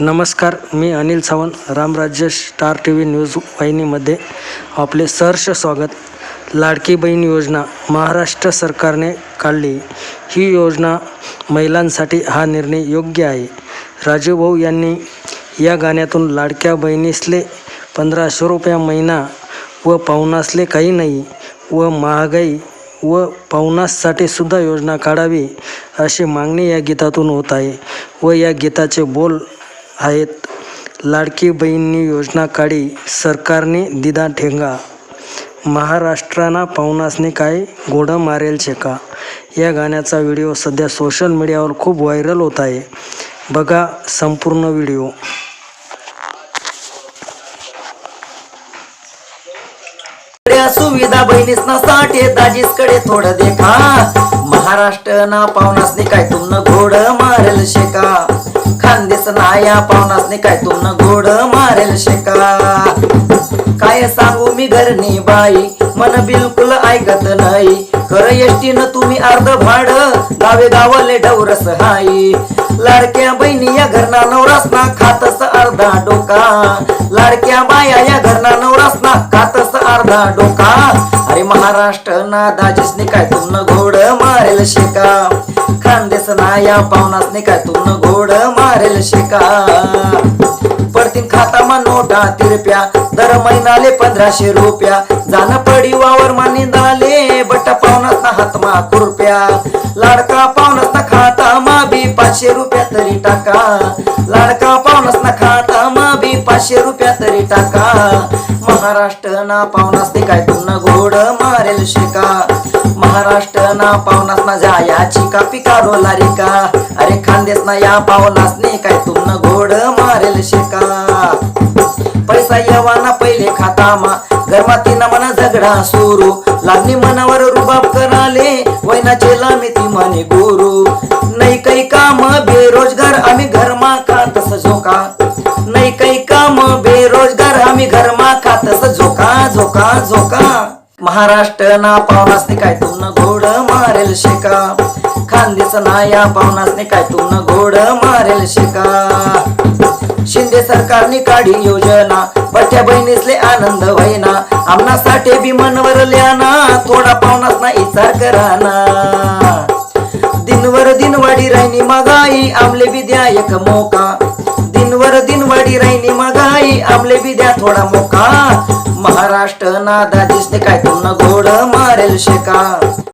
नमस्कार मी Anil Sawant Ramrajya star T V news वाहिनीमध्ये आपले सहर्ष स्वागत. लाडकी बहीण योजना महाराष्ट्र सरकारने काढली. ही योजना महिलांसाठी हा निर्णय योग्य आहे. राजू भाऊ यांनी या गाण्यातून लाडक्या बहिणीसले पंधराशे रुपया महिना व पाहुणासले काही नाही व महागाई व पाहुणासाठी सुद्धा योजना काढावी अशी मागणी या गीतातून होत आहे व या गीताचे बोल आहेत. लाडकी बहिणी योजना काढी सरकारने दिदा ठेंगा. महाराष्ट्राना पाहुणासने काय? घोडं मारेल शेका या गाण्याचा व्हिडिओ सध्या सोशल मीडियावर खूप व्हायरल होत आहे. बघा संपूर्ण व्हिडिओ. सुविधा बहिणीस ना साठे दाजीसकडे थोडं देखा. महाराष्ट्र ना पाहुणासने काय तुमनं घोड मारेल शेका खानदेस ना या पाहुणासने काय तुमनं घोड मारेल शेका. काय सांगू मी घरनी बाई मन बिलकुल ऐकत नाही. खरं एसटीनं तुम्ही अर्ध भाड गावे गावले डवरस हाई लाडक्या बहिणी या घरना नवरासना खातस अर्धा डोका. लाडक्या बाया या घरना नवरासना खातस अर्धा डोका. अरे महाराष्ट्र ना दाजीसने काय तुमनं घोड मारेल शेका. खानदेस ना या पाहुणासने काय तुमनं घोड मारेल शिका पडतीन खातामा नोटा तिरप्या. दर महिनाले पंधराशे रुपया. जाण पडी वावर मानी दाले. बट्टा पाहुणासना हातमा कुरप्या लाडका पाहुणासना खाता मा बी पाचशे रुपया तरी टाका. लाडका पाहुणासना खाता मा बी पाचशे रुपया तरी टाका. महाराष्ट्र ना पाहुणासने काय? तुमनं घोड मारेल शिका. महाराष्ट्र ना पाहुणासना जायाची का पिका पिकारो लारिका अरे खानदेस ना या पाहुणासने काय? तुमनं घोड मारेल शिका. पैसा येवाना पहिले खातामा घरमातीना मन झगडा सुरू. लागणी मनावर रुबाब कराले वैनाचे लामी ती म्हणे गुरु. नाही काही काम बेरोजगार आम्ही घर असं झोका झोका झोका. महाराष्ट्र ना पाहुणासने काय तुमनं घोड मारेल शेका. खानदेस ना या पाहुणासने काय तुमनं घोड मारेल शेका. शिंदे सरकारने काढी योजना बठ्या बहिणीसले आनंद व्हायना. आमनासाठी बी मनवर ल्याना थोडा पाहुणास ना इचार कराना. दिनवर दिन वाढी राहिनी महागाई आमले बी द्या एक मोका. दिनवर दिन वाढी राहिनी महागाई आमले बी द्या थोडा मोका. महाराष्ट्र नादा दिसते काय तुमनं घोड मारेल शेका.